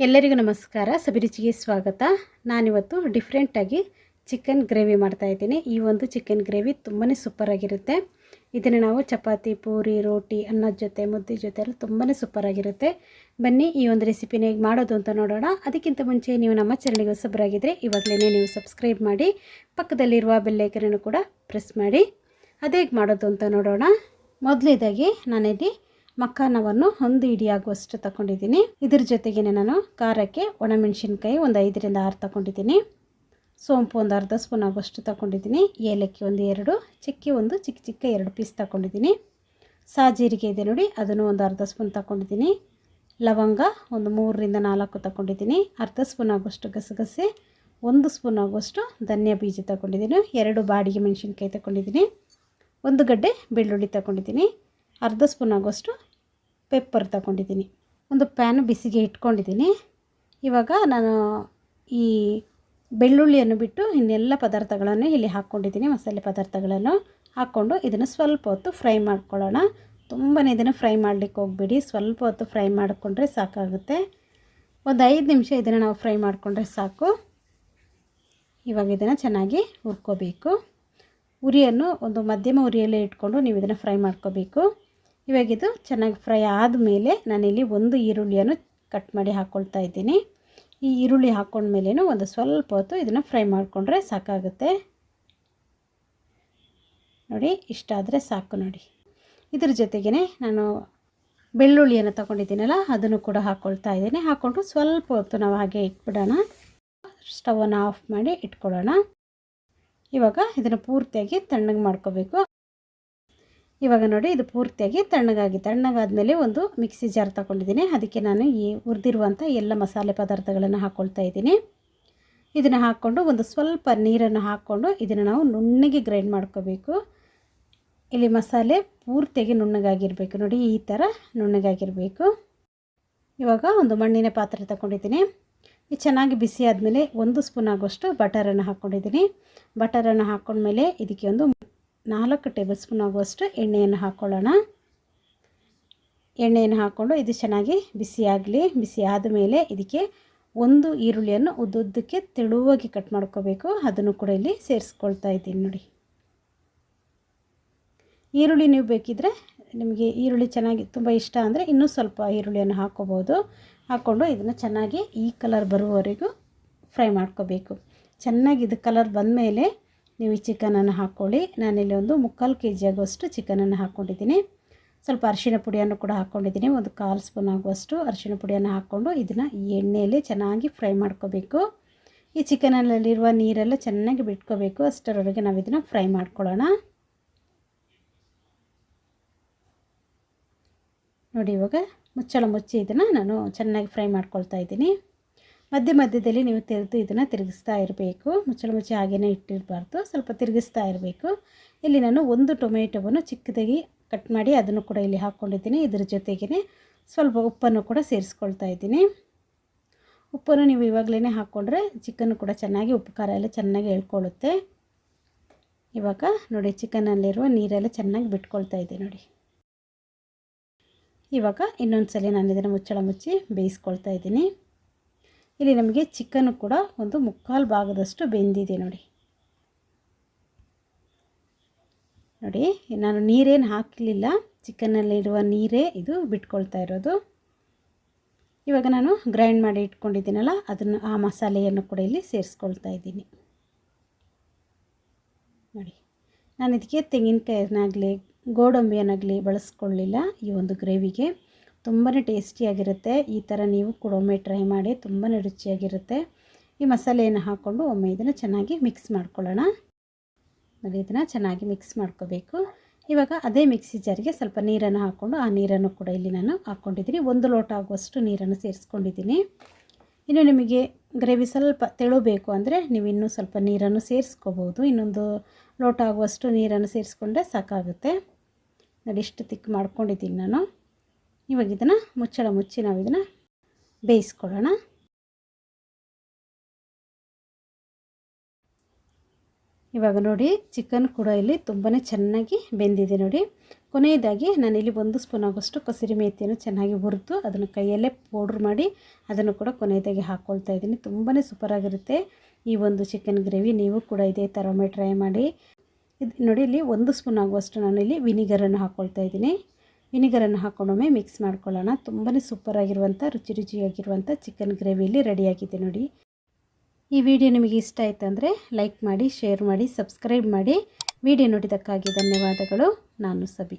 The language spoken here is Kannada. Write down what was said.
ಎಲ್ಲರಿಗೂ ನಮಸ್ಕಾರ. ಸಬಿರುಚಿಗೆ ಸ್ವಾಗತ. ನಾನಿವತ್ತು ಡಿಫ್ರೆಂಟಾಗಿ ಚಿಕನ್ ಗ್ರೇವಿ ಮಾಡ್ತಾ ಇದ್ದೀನಿ. ಈ ಒಂದು ಚಿಕನ್ ಗ್ರೇವಿ ತುಂಬಾ ಸೂಪರಾಗಿರುತ್ತೆ ಇದನ್ನು ನಾವು ಚಪಾತಿ, ಪೂರಿ, ರೋಟಿ, ಅನ್ನದ ಜೊತೆ, ಮುದ್ದೆ ಜೊತೆ ಎಲ್ಲ ತುಂಬಾ ಸೂಪರಾಗಿರುತ್ತೆ ಬನ್ನಿ ಈ ಒಂದು ರೆಸಿಪಿನ ಹೇಗೆ ಮಾಡೋದು ಅಂತ ನೋಡೋಣ. ಅದಕ್ಕಿಂತ ಮುಂಚೆ ನೀವು ನಮ್ಮ ಚಾನಲ್ಗೆ ಹೊಸಬರಾಗಿದ್ದರೆ ಇವಾಗಲೇ ನೀವು ಸಬ್ಸ್ಕ್ರೈಬ್ ಮಾಡಿ, ಪಕ್ಕದಲ್ಲಿರುವ ಬೆಲ್ಲೈಕನನ್ನು ಕೂಡ ಪ್ರೆಸ್ ಮಾಡಿ. ಅದೇ ಹೇಗೆ ಮಾಡೋದು ಅಂತ ನೋಡೋಣ. ಮೊದಲೇದಾಗಿ ನಾನಿಲ್ಲಿ ಮಕ್ಕಾನವನ್ನು ಒಂದು ಇಡಿ ಆಗುವಷ್ಟು ತಗೊಂಡಿದ್ದೀನಿ. ಇದ್ರ ಜೊತೆಗೇ ನಾನು ಖಾರಕ್ಕೆ ಒಣಮೆಣಸಿನ್ಕಾಯಿ ಒಂದು ಐದರಿಂದ ಆರು ತಗೊಂಡಿದ್ದೀನಿ. ಸೋಂಪು ಒಂದು ಅರ್ಧ ಸ್ಪೂನ್ ಆಗುವಷ್ಟು ತಗೊಂಡಿದ್ದೀನಿ. ಏಲಕ್ಕಿ ಒಂದು ಎರಡು, ಚಿಕ್ಕಿ ಒಂದು, ಚಿಕ್ಕ ಚಿಕ್ಕ ಎರಡು ಪೀಸ್ ತಗೊಂಡಿದ್ದೀನಿ. ಸಾಜೀರಿಗೆ ಇದೆ ನೋಡಿ, ಅದನ್ನು ಒಂದು ಅರ್ಧ ಸ್ಪೂನ್ ತಗೊಂಡಿದ್ದೀನಿ. ಲವಂಗ ಒಂದು ಮೂರರಿಂದ ನಾಲ್ಕು ತಗೊಂಡಿದ್ದೀನಿ. ಅರ್ಧ ಸ್ಪೂನ್ ಆಗುವಷ್ಟು ಗಸಗಸೆ, ಒಂದು ಸ್ಪೂನ್ ಆಗುವಷ್ಟು ಧನ್ಯಾ ಬೀಜ ತಗೊಂಡಿದ್ದೀನಿ. ಎರಡು ಬಾಡಿಗೆ ಮೆಣಸಿನ್ಕಾಯಿ ತಗೊಂಡಿದ್ದೀನಿ. ಒಂದು ಗಡ್ಡೆ ಬೆಳ್ಳುಳ್ಳಿ ತಗೊಂಡಿದ್ದೀನಿ. ಅರ್ಧ ಸ್ಪೂನ್ ಆಗೋಷ್ಟು ಪೆಪ್ಪರ್ ತಗೊಂಡಿದ್ದೀನಿ. ಒಂದು ಪ್ಯಾನ್ ಬಿಸಿಗೆ ಇಟ್ಕೊಂಡಿದ್ದೀನಿ. ಇವಾಗ ನಾನು ಈ ಬೆಳ್ಳುಳ್ಳಿಯನ್ನು ಬಿಟ್ಟು ಇನ್ನೆಲ್ಲ ಪದಾರ್ಥಗಳನ್ನು ಇಲ್ಲಿ ಹಾಕ್ಕೊಂಡಿದ್ದೀನಿ, ಮಸಾಲೆ ಪದಾರ್ಥಗಳನ್ನು ಹಾಕ್ಕೊಂಡು ಇದನ್ನು ಸ್ವಲ್ಪ ಹೊತ್ತು ಫ್ರೈ ಮಾಡ್ಕೊಳ್ಳೋಣ. ತುಂಬಾ ಇದನ್ನು ಫ್ರೈ ಮಾಡಲಿಕ್ಕೆ ಹೋಗ್ಬೇಡಿ. ಸ್ವಲ್ಪ ಹೊತ್ತು ಫ್ರೈ ಮಾಡಿಕೊಂಡ್ರೆ ಸಾಕಾಗುತ್ತೆ. ಒಂದು ಐದು ನಿಮಿಷ ಇದನ್ನು ನಾವು ಫ್ರೈ ಮಾಡಿಕೊಂಡ್ರೆ ಸಾಕು. ಇವಾಗ ಇದನ್ನು ಚೆನ್ನಾಗಿ ಹುರ್ಕೋಬೇಕು. ಉರಿಯನ್ನು ಒಂದು ಮಧ್ಯಮ ಉರಿಯಲ್ಲೇ ಇಟ್ಕೊಂಡು ನೀವು ಇದನ್ನು ಫ್ರೈ ಮಾಡ್ಕೋಬೇಕು. ಇವಾಗಿದು ಚೆನ್ನಾಗಿ ಫ್ರೈ ಆದಮೇಲೆ ನಾನಿಲ್ಲಿ ಒಂದು ಈರುಳ್ಳಿಯನ್ನು ಕಟ್ ಮಾಡಿ ಹಾಕ್ಕೊಳ್ತಾ ಇದ್ದೀನಿ. ಈ ಈರುಳ್ಳಿ ಹಾಕ್ಕೊಂಡ್ಮೇಲೇನು ಒಂದು ಸ್ವಲ್ಪ ಹೊತ್ತು ಇದನ್ನು ಫ್ರೈ ಮಾಡಿಕೊಂಡ್ರೆ ಸಾಕಾಗುತ್ತೆ. ನೋಡಿ, ಇಷ್ಟ ಆದರೆ ಸಾಕು ನೋಡಿ. ಇದ್ರ ಜೊತೆಗೇ ನಾನು ಬೆಳ್ಳುಳ್ಳಿಯನ್ನು ತಗೊಂಡಿದ್ದೀನಲ್ಲ, ಅದನ್ನು ಕೂಡ ಹಾಕ್ಕೊಳ್ತಾ ಇದ್ದೀನಿ. ಹಾಕ್ಕೊಂಡು ಸ್ವಲ್ಪ ಹೊತ್ತು ನಾವು ಹಾಗೆ ಇಟ್ಬಿಡೋಣ. ಸ್ಟವನ್ನು ಆಫ್ ಮಾಡಿ ಇಟ್ಕೊಳ್ಳೋಣ. ಇವಾಗ ಇದನ್ನು ಪೂರ್ತಿಯಾಗಿ ತಣ್ಣಗೆ ಮಾಡ್ಕೋಬೇಕು. ಇವಾಗ ನೋಡಿ ಇದು ಪೂರ್ತಿಯಾಗಿ ತಣ್ಣಗಾಗಿ, ತಣ್ಣಗಾದಮೇಲೆ ಒಂದು ಮಿಕ್ಸಿ ಜಾರ್ ತಗೊಂಡಿದ್ದೀನಿ. ಅದಕ್ಕೆ ನಾನು ಈ ಹುರಿದಿರುವಂಥ ಎಲ್ಲ ಮಸಾಲೆ ಪದಾರ್ಥಗಳನ್ನು ಹಾಕ್ಕೊಳ್ತಾ ಇದ್ದೀನಿ. ಇದನ್ನು ಹಾಕ್ಕೊಂಡು ಒಂದು ಸ್ವಲ್ಪ ನೀರನ್ನು ಹಾಕ್ಕೊಂಡು ಇದನ್ನು ನಾವು ನುಣ್ಣಗೆ ಗ್ರೈಂಡ್ ಮಾಡ್ಕೋಬೇಕು. ಇಲ್ಲಿ ಮಸಾಲೆ ಪೂರ್ತಿಯಾಗಿ ನುಣ್ಣಗಾಗಿರಬೇಕು. ನೋಡಿ ಈ ಥರ ನುಣ್ಣಗಾಗಿರಬೇಕು. ಇವಾಗ ಒಂದು ಮಣ್ಣಿನ ಪಾತ್ರೆ ತಗೊಂಡಿದ್ದೀನಿ. ಚೆನ್ನಾಗಿ ಬಿಸಿ ಆದಮೇಲೆ ಒಂದು ಸ್ಪೂನ್ ಆಗುವಷ್ಟು ಬಟರನ್ನು ಹಾಕ್ಕೊಂಡಿದ್ದೀನಿ. ಬಟರನ್ನು ಹಾಕ್ಕೊಂಡ್ಮೇಲೆ ಇದಕ್ಕೆ ಒಂದು ನಾಲ್ಕು ಟೇಬಲ್ ಸ್ಪೂನ್ ಆಗುವಷ್ಟು ಎಣ್ಣೆಯನ್ನು ಹಾಕ್ಕೊಳ್ಳೋಣ ಎಣ್ಣೆಯನ್ನು ಹಾಕ್ಕೊಂಡು ಇದು ಚೆನ್ನಾಗಿ ಬಿಸಿಯಾಗಲಿ ಬಿಸಿ ಆದಮೇಲೆ ಇದಕ್ಕೆ ಒಂದು ಈರುಳ್ಳಿಯನ್ನು ಉದ್ದುದ್ದಕ್ಕೆ ತೆಳುವಾಗಿ ಕಟ್ ಮಾಡ್ಕೋಬೇಕು. ಅದನ್ನು ಕೂಡ ಇಲ್ಲಿ ಸೇರಿಸ್ಕೊಳ್ತಾ ಇದ್ದೀನಿ ನೋಡಿ. ಈರುಳ್ಳಿ ನೀವು ಬೇಕಿದ್ದರೆ ನಿಮಗೆ ಈರುಳ್ಳಿ ಚೆನ್ನಾಗಿ ತುಂಬ ಇಷ್ಟ ಅಂದರೆ ಇನ್ನೂ ಸ್ವಲ್ಪ ಈರುಳ್ಳಿಯನ್ನು ಹಾಕ್ಕೋಬೋದು ಹಾಕ್ಕೊಂಡು ಇದನ್ನು ಚೆನ್ನಾಗಿ ಈ ಕಲರ್ ಬರುವವರೆಗೂ ಫ್ರೈ ಮಾಡ್ಕೋಬೇಕು. ಚೆನ್ನಾಗಿ ಇದು ಕಲರ್ ಬಂದಮೇಲೆ ನೀವು ಈ ಚಿಕನನ್ನು ಹಾಕ್ಕೊಳ್ಳಿ. ನಾನಿಲ್ಲಿ ಒಂದು ಮುಕ್ಕಾಲು ಕೆ ಜಿ ಆಗುವಷ್ಟು ಚಿಕನನ್ನು ಹಾಕ್ಕೊಂಡಿದ್ದೀನಿ. ಸ್ವಲ್ಪ ಅರಿಶಿಣ ಪುಡಿಯನ್ನು ಕೂಡ ಹಾಕ್ಕೊಂಡಿದ್ದೀನಿ. ಒಂದು ಕಾಲು ಸ್ಪೂನ್ ಆಗುವಷ್ಟು ಅರಿಶಿಣ ಪುಡಿಯನ್ನು ಹಾಕ್ಕೊಂಡು ಇದನ್ನು ಎಣ್ಣೆಯಲ್ಲಿ ಚೆನ್ನಾಗಿ ಫ್ರೈ ಮಾಡ್ಕೋಬೇಕು. ಈ ಚಿಕನಲ್ಲಿರುವ ನೀರೆಲ್ಲ ಚೆನ್ನಾಗಿ ಬಿಟ್ಕೋಬೇಕು. ಅಷ್ಟರವರೆಗೆ ನಾವು ಇದನ್ನು ಫ್ರೈ ಮಾಡ್ಕೊಳ್ಳೋಣ. ನೋಡಿ ಇವಾಗ ಮುಚ್ಚಳ ಮುಚ್ಚಿ ಇದನ್ನು ನಾನು ಚೆನ್ನಾಗಿ ಫ್ರೈ ಮಾಡ್ಕೊಳ್ತಾ ಇದ್ದೀನಿ. ಮಧ್ಯ ಮಧ್ಯದಲ್ಲಿ ನೀವು ತೆರೆದು ಇದನ್ನು ತಿರುಗಿಸ್ತಾ ಇರಬೇಕು. ಮುಚ್ಚಳ ಮುಚ್ಚಿ ಹಾಗೇ ಇಟ್ಟಿರಬಾರ್ದು. ಸ್ವಲ್ಪ ತಿರುಗಿಸ್ತಾ ಇರಬೇಕು. ಇಲ್ಲಿ ನಾನು ಒಂದು ಟೊಮೆಟೊವನ್ನು ಚಿಕ್ಕದಾಗಿ ಕಟ್ ಮಾಡಿ ಅದನ್ನು ಕೂಡ ಇಲ್ಲಿ ಹಾಕ್ಕೊಂಡಿದ್ದೀನಿ ಇದ್ರ ಜೊತೆಗೇ ಸ್ವಲ್ಪ ಉಪ್ಪನ್ನು ಕೂಡ ಸೇರಿಸ್ಕೊಳ್ತಾ ಇದ್ದೀನಿ. ಉಪ್ಪನ್ನು ನೀವು ಇವಾಗಲೇ ಹಾಕ್ಕೊಂಡ್ರೆ ಚಿಕನ್ನು ಕೂಡ ಚೆನ್ನಾಗಿ ಉಪ್ಪು ಖಾರ ಎಲ್ಲ ಚೆನ್ನಾಗಿ ಹೇಳ್ಕೊಳ್ಳುತ್ತೆ. ಇವಾಗ ನೋಡಿ ಚಿಕನಲ್ಲಿರುವ ನೀರೆಲ್ಲ ಚೆನ್ನಾಗಿ ಬಿಟ್ಕೊಳ್ತಾ ಇದೆ ನೋಡಿ. ಇವಾಗ ಇನ್ನೊಂದು ಸಲ ನಾನು ಇದನ್ನು ಮುಚ್ಚಳ ಮುಚ್ಚಿ ಬೇಯಿಸ್ಕೊಳ್ತಾ ಇದ್ದೀನಿ. ಇಲ್ಲಿ ನಮಗೆ ಚಿಕನ್ನು ಕೂಡ ಒಂದು ಮುಕ್ಕಾಲು ಭಾಗದಷ್ಟು ಬೆಂದಿದೆ ನೋಡಿ. ನೋಡಿ, ನಾನು ನೀರೇನು ಹಾಕಲಿಲ್ಲ. ಚಿಕನ್ನಲ್ಲಿರುವ ನೀರೇ ಇದು ಬಿಟ್ಕೊಳ್ತಾ ಇರೋದು. ಇವಾಗ ನಾನು ಗ್ರೈಂಡ್ ಮಾಡಿ ಇಟ್ಕೊಂಡಿದ್ದೀನಲ್ಲ, ಅದನ್ನು ಆ ಮಸಾಲೆಯನ್ನು ಕೂಡ ಇಲ್ಲಿ ಸೇರಿಸ್ಕೊಳ್ತಾ ಇದ್ದೀನಿ. ನೋಡಿ ನಾನು ಇದಕ್ಕೆ ತೆಂಗಿನಕಾಯಿನಾಗಲಿ ಗೋಡಂಬಿಯನ್ನಾಗಲಿ ಬಳಸ್ಕೊಳ್ಳಿಲ್ಲ ಈ ಒಂದು ಗ್ರೇವಿಗೆ. ತುಂಬಾ ಟೇಸ್ಟಿಯಾಗಿರುತ್ತೆ. ಈ ಥರ ನೀವು ಕೂಡ ಒಮ್ಮೆ ಟ್ರೈ ಮಾಡಿ ತುಂಬಾ ರುಚಿಯಾಗಿರುತ್ತೆ. ಈ ಮಸಾಲೆಯನ್ನು ಹಾಕ್ಕೊಂಡು ಒಮ್ಮೆ ಇದನ್ನು ಚೆನ್ನಾಗಿ ಮಿಕ್ಸ್ ಮಾಡ್ಕೊಳ್ಳೋಣ. ನೋಡಿ, ಇದನ್ನು ಚೆನ್ನಾಗಿ ಮಿಕ್ಸ್ ಮಾಡ್ಕೋಬೇಕು. ಇವಾಗ ಅದೇ ಮಿಕ್ಸಿ ಜಾರಿಗೆ ಸ್ವಲ್ಪ ನೀರನ್ನು ಹಾಕ್ಕೊಂಡು ಆ ನೀರನ್ನು ಕೂಡ ಇಲ್ಲಿ ನಾನು ಹಾಕ್ಕೊಂಡಿದ್ದೀನಿ ಒಂದು ಲೋಟ ಆಗುವಷ್ಟು ನೀರನ್ನು ಸೇರಿಸ್ಕೊಂಡಿದ್ದೀನಿ. ಇನ್ನು ನಿಮಗೆ ಗ್ರೇವಿ ಸ್ವಲ್ಪ ತೆಳುಬೇಕು ಅಂದರೆ ನೀವು ಇನ್ನೂ ಸ್ವಲ್ಪ ನೀರನ್ನು ಸೇರಿಸ್ಕೋಬೋದು. ಇನ್ನೊಂದು ಲೋಟ ಆಗುವಷ್ಟು ನೀರನ್ನು ಸೇರಿಸ್ಕೊಂಡ್ರೆ ಸಾಕಾಗುತ್ತೆ. ನೋಡಿ, ಇಷ್ಟು ತಿಕ್ ಮಾಡ್ಕೊಂಡಿದ್ದೀನಿ ನಾನು. ಇವಾಗ ಇದನ್ನು ಮುಚ್ಚಳ ಮುಚ್ಚಿ ನಾವು ಇದನ್ನು ಬೇಯಿಸ್ಕೊಳ್ಳೋಣ. ಇವಾಗ ನೋಡಿ ಚಿಕನ್ ಕೂಡ ಇಲ್ಲಿ ತುಂಬಾ ಚೆನ್ನಾಗಿ ಬೆಂದಿದೆ ನೋಡಿ. ಕೊನೆಯದಾಗಿ ನಾನಿಲ್ಲಿ ಒಂದು ಸ್ಪೂನ್ ಆಗೋಷ್ಟು ಕಸಿರಿ ಮೇಥಿಯನ್ನು ಚೆನ್ನಾಗಿ ಹುರಿದು ಅದನ್ನು ಕೈಯಲ್ಲೇ ಪೌಡ್ರ್ ಮಾಡಿ ಅದನ್ನು ಕೂಡ ಕೊನೆಯದಾಗಿ ಹಾಕ್ಕೊಳ್ತಾ ಇದ್ದೀನಿ. ತುಂಬಾ ಸೂಪರಾಗಿರುತ್ತೆ ಈ ಒಂದು ಚಿಕನ್ ಗ್ರೇವಿ ನೀವು ಕೂಡ ಇದೇ ಥರ ಟ್ರೈ ಮಾಡಿ. ಇದು ನೋಡಿ, ಇಲ್ಲಿ ಒಂದು ಸ್ಪೂನ್ ಆಗುವಷ್ಟು ನಾನು ಇಲ್ಲಿ ವಿನಿಗರನ್ನು ಹಾಕ್ಕೊಳ್ತಾ ಇದ್ದೀನಿ. ವಿನಿಗರನ್ನು ಹಾಕೊಂಡೊಮ್ಮೆ ಮಿಕ್ಸ್ ಮಾಡ್ಕೊಳ್ಳೋಣ. ತುಂಬಾ ಸೂಪರಾಗಿರುವಂಥ ರುಚಿ ರುಚಿಯಾಗಿರುವಂಥ ಚಿಕನ್ ಗ್ರೇವಿಯಲ್ಲಿ ರೆಡಿಯಾಗಿದೆ ನೋಡಿ. ಈ ವಿಡಿಯೋ ನಿಮಗೆ ಇಷ್ಟ ಆಯಿತು ಅಂದರೆ ಲೈಕ್ ಮಾಡಿ ಶೇರ್ ಮಾಡಿ ಸಬ್ಸ್ಕ್ರೈಬ್ ಮಾಡಿ. ವಿಡಿಯೋ ನೋಡಿದ್ದಕ್ಕಾಗಿ ಧನ್ಯವಾದಗಳು. ನಾನು ಸಬಿ.